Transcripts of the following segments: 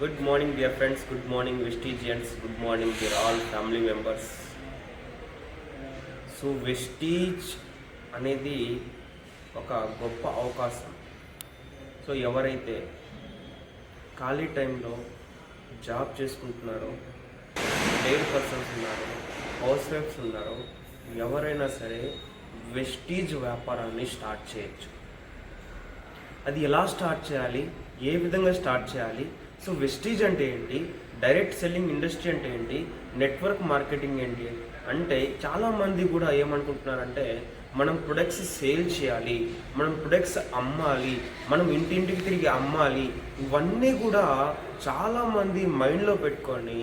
Good morning dear friends good morning Vestigians good morning dear all family members so Vestige అనేది ఒక గొప్ప అవకాశం. So ఎవరైతే ఖాళీ టైంలో జాబ్ చేసుకుంటున్నారో డైర్ పర్సన్స్ ఉన్నారో హౌస్ వైఫ్స్ ఉన్నారో ఎవరైనా సరే వెస్టీజ్ వ్యాపారాన్ని స్టార్ట్ చేయొచ్చు. అది ఎలా స్టార్ట్ చేయాలి? ఏ విధంగా స్టార్ట్ చేయాలి? సో వెస్టీజ్ అంటే ఏంటి? డైరెక్ట్ సెల్లింగ్ ఇండస్ట్రీ అంటే ఏంటి? నెట్వర్క్ మార్కెటింగ్ ఏంటి? అంటే చాలామంది కూడా ఏమనుకుంటున్నారంటే మనం ప్రొడక్ట్స్ సేల్ చేయాలి మనం ప్రొడక్ట్స్ అమ్మాలి మనం ఇంటింటికి తిరిగి అమ్మాలి ఇవన్నీ కూడా చాలామంది మైండ్లో పెట్టుకొని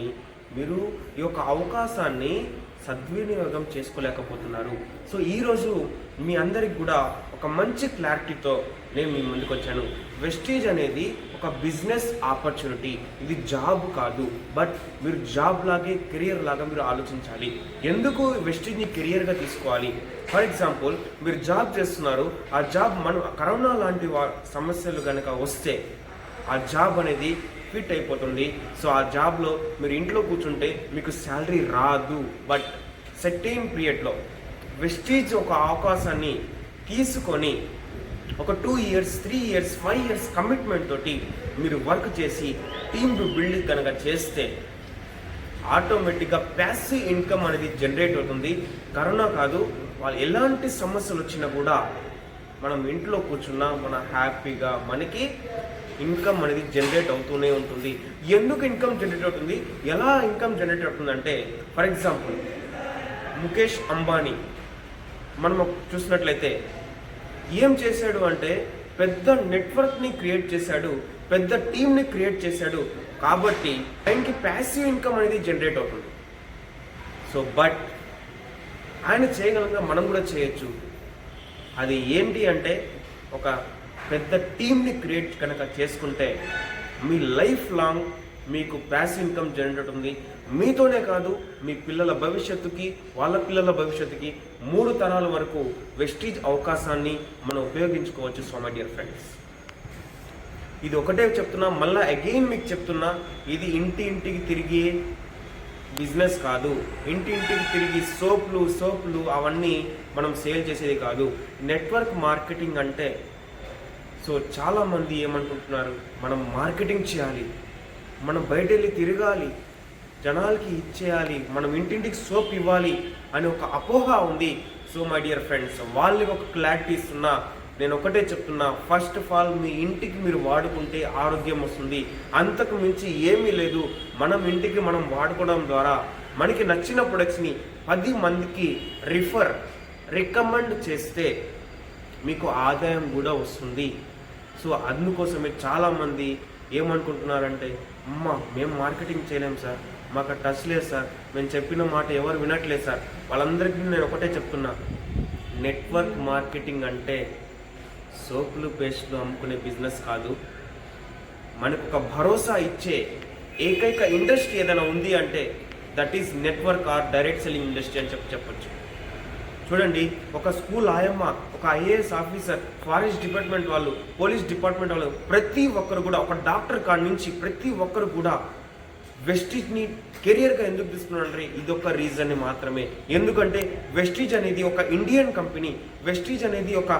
మీరు ఈ యొక్క అవకాశాన్ని సద్వినియోగం చేసుకోలేకపోతున్నారు. సో ఈరోజు మీ అందరికి కూడా ఒక మంచి క్లారిటీతో నేను మీ ముందుకు వచ్చాను. వెస్టేజ్ అనేది ఒక బిజినెస్ ఆపర్చునిటీ. ఇది జాబ్ కాదు. బట్ మీరు జాబ్ లాగే కెరియర్ లాగా మీరు ఆలోచించాలి. ఎందుకు వెస్టేజ్ని కెరియర్గా తీసుకోవాలి? ఫర్ ఎగ్జాంపుల్ మీరు జాబ్ చేస్తున్నారు. ఆ జాబ్ మనం కరోనా లాంటి వా- సమస్యలు కనుక వస్తే ఆ జాబ్ అనేది ఫిట్ అయిపోతుంది. సో ఆ జాబ్లో మీరు ఇంట్లో కూర్చుంటే మీకు శాలరీ రాదు. బట్ సెట్టైన్ పీరియడ్లో వెస్టీజ్ ఒక అవకాశాన్ని తీసుకొని ఒక two years three years five years commitment తోటి మీరు వర్క్ చేసి టీమ్ బిల్డ్ కనుక చేస్తే ఆటోమేటిక్గా ప్యాసివ్ ఇన్కమ్ అనేది జనరేట్ అవుతుంది. కరోనా కాదు వాళ్ళు ఎలాంటి సమస్యలు వచ్చినా కూడా మనం ఇంట్లో కూర్చున్నా మన హ్యాపీగా మనకి ఇన్కమ్ అనేది జనరేట్ అవుతూనే ఉంటుంది. ఎందుకు ఇన్కమ్ జనరేట్ అవుతుంది? ఎలా ఇన్కమ్ జనరేట్ అవుతుందంటే ఫర్ ఎగ్జాంపుల్ ముఖేష్ అంబానీ మనం చూసినట్లయితే ఏం చేశాడు అంటే పెద్ద నెట్వర్క్ని క్రియేట్ చేశాడు పెద్ద టీంని క్రియేట్ చేశాడు. కాబట్టి ఆయనకి ప్యాసివ్ ఇన్కమ్ అనేది జనరేట్ అవుతుంది. సో బట్ ఆయన చేయగలంగా మనం కూడా చేయొచ్చు. అది ఏంటి అంటే ఒక పెద్ద టీంని క్రియేట్ కనుక చేసుకుంటే మీ లైఫ్ లాంగ్ మీకు ప్యాసివ్ ఇన్కమ్ జనరేట్ ఉంది మీతోనే కాదు మీ పిల్లల భవిష్యత్తుకి వాళ్ళ పిల్లల భవిష్యత్తుకి మూడు తరాల వరకు వెస్టీజ్ అవకాశాన్ని మనం ఉపయోగించుకోవచ్చు సో మై డియర్ ఫ్రెండ్స్ ఇది ఒకటే చెప్తున్నా మళ్ళీ అగైన్ మీకు చెప్తున్నా ఇది ఇంటి ఇంటికి తిరిగి బిజినెస్ కాదు. ఇంటి ఇంటికి తిరిగి సోప్లు సోప్లు అవన్నీ మనం సేల్ చేసేది కాదు. నెట్వర్క్ మార్కెటింగ్ అంటే సో చాలామంది ఏమనుకుంటున్నారు మనం మార్కెటింగ్ చేయాలి మనం బయట వెళ్ళి తిరగాలి జనాలకి ఇచ్చేయాలి మనం ఇంటింటికి సోప్ ఇవ్వాలి అని ఒక అపోహ ఉంది. సో మై డియర్ ఫ్రెండ్స్ వాళ్ళకి ఒక క్లారిటీ ఇస్తున్నా నేను ఒకటే చెప్తున్నా ఫస్ట్ ఆఫ్ ఆల్ మీ ఇంటికి మీరు వాడుకుంటే ఆరోగ్యం వస్తుంది. అంతకు మించి ఏమీ లేదు. మనం ఇంటికి మనం వాడుకోవడం ద్వారా మనకి నచ్చిన ప్రొడక్ట్స్ని పది మందికి రిఫర్ రికమెండ్ చేస్తే మీకు ఆదాయం కూడా వస్తుంది. సో అందుకోసమే చాలామంది ఏమనుకుంటున్నారంటే అమ్మ మేము మార్కెటింగ్ చేయలేం సార్. మాకు టచ్ లేదు సార్. మేము చెప్పిన మాట ఎవరు వినట్లేదు సార్. వాళ్ళందరికీ నేను ఒకటే చెప్తున్నా. నెట్వర్క్ మార్కెటింగ్ అంటే సోపులు పేస్ట్లు అమ్ముకునే బిజినెస్ కాదు. మనకు ఒక భరోసా ఇచ్చే ఏకైక ఇండస్ట్రీ ఏదైనా ఉంది అంటే that is network or direct selling industry అని చెప్పి చెప్పొచ్చు. చూడండి ఒక స్కూల్ ఆయమ్మ ఒక ఐఏఎస్ ఆఫీసర్ ఫారెస్ట్ డిపార్ట్మెంట్ వాళ్ళు పోలీస్ డిపార్ట్మెంట్ వాళ్ళు ప్రతి ఒక్కరు కూడా ఒక డాక్టర్ కాడ నుంచి ప్రతి ఒక్కరు కూడా వెస్టిజ్ని కెరియర్గా ఎందుకు తీసుకున్నారంటే ఇది ఒక రీజన్ మాత్రమే. ఎందుకంటే వెస్టీజ్ అనేది ఒక ఇండియన్ కంపెనీ వెస్టీజ్ అనేది ఒక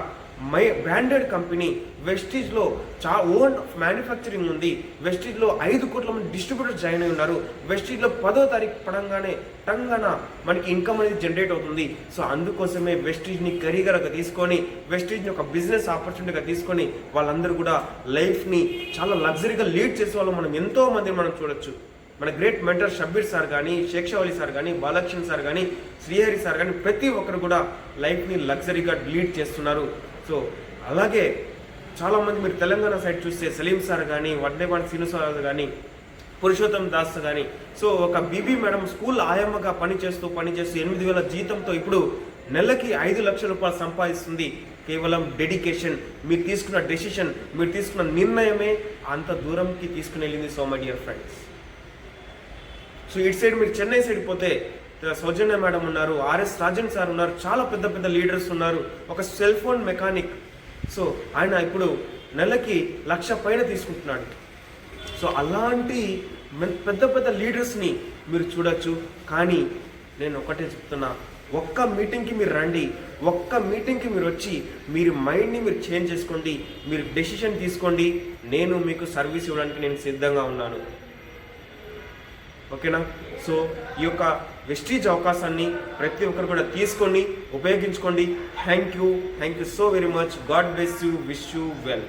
మై బ్రాండెడ్ కంపెనీ వెస్టీజ్లో చా ఓన్ మ్యానుఫ్యాక్చరింగ్ ఉంది. వెస్టీజ్లో ఐదు కోట్ల మంది డిస్ట్రిబ్యూటర్స్ జాయిన్ అయి ఉన్నారు. వెస్టీజ్లో పదో తారీఖు పడంగానే టంగన మనకి ఇన్కమ్ అనేది జనరేట్ అవుతుంది. సో అందుకోసమే వెస్టీజ్ని కెరీర్గా తీసుకొని వెస్టీజ్ని ఒక బిజినెస్ ఆపర్చునిటీగా తీసుకొని వాళ్ళందరూ కూడా లైఫ్ని చాలా లగ్జరీగా లీడ్ చేసే వాళ్ళు మనం. ఎంతో మంది మనం చూడొచ్చు. మన గ్రేట్ మెంటర్ షబ్బీర్ సార్ కానీ శేక్షావళి సార్ కానీ బాలక్ష్మి సార్ కానీ శ్రీహరి సార్ కానీ ప్రతి ఒక్కరు కూడా లైఫ్ని లగ్జరీగా లీడ్ చేస్తున్నారు. సో అలాగే చాలామంది మీరు తెలంగాణ సైడ్ చూస్తే సలీం సార్ కానీ వడ్డేపాటి శ్రీను సార్ కానీ పురుషోత్తం దాస్ కానీ సో ఒక బీబీ మేడం స్కూల్ ఆయమ్మగా పనిచేస్తూ పనిచేస్తూ ఎనిమిది వేల జీతంతో ఇప్పుడు నెలకి ఐదు లక్షల రూపాయలు సంపాదిస్తుంది. కేవలం డెడికేషన్. మీరు తీసుకున్న డెసిషన్ మీరు తీసుకున్న నిర్ణయమే అంత దూరంకి తీసుకుని వెళ్ళింది so my dear friends. So ఇటు సైడ్ మీరు చెన్నై సైడ్ పోతే సౌజన్య మేడం ఉన్నారు ఆర్ఎస్ రాజన్ సార్ ఉన్నారు చాలా పెద్ద పెద్ద లీడర్స్ ఉన్నారు ఒక సెల్ ఫోన్ మెకానిక్. సో ఆయన ఇప్పుడు నెలకి లక్ష పైన తీసుకుంటున్నాడు. సో అలాంటి పెద్ద పెద్ద లీడర్స్ని మీరు చూడొచ్చు. కానీ నేను ఒకటే చెప్తున్నా ఒక్క మీటింగ్కి మీరు రండి ఒక్క మీటింగ్కి మీరు వచ్చి మీరు మైండ్ని మీరు చేంజ్ చేసుకోండి మీరు డెసిషన్ తీసుకోండి. నేను మీకు సర్వీస్ ఇవ్వడానికి నేను సిద్ధంగా ఉన్నాను. ఓకేనా? సో ఈ యొక్క వెస్టీజ్ అవకాశాన్ని ప్రతి ఒక్కరు కూడా తీసుకోండి ఉపయోగించుకోండి. Thank you thank you so very much God bless you wish you well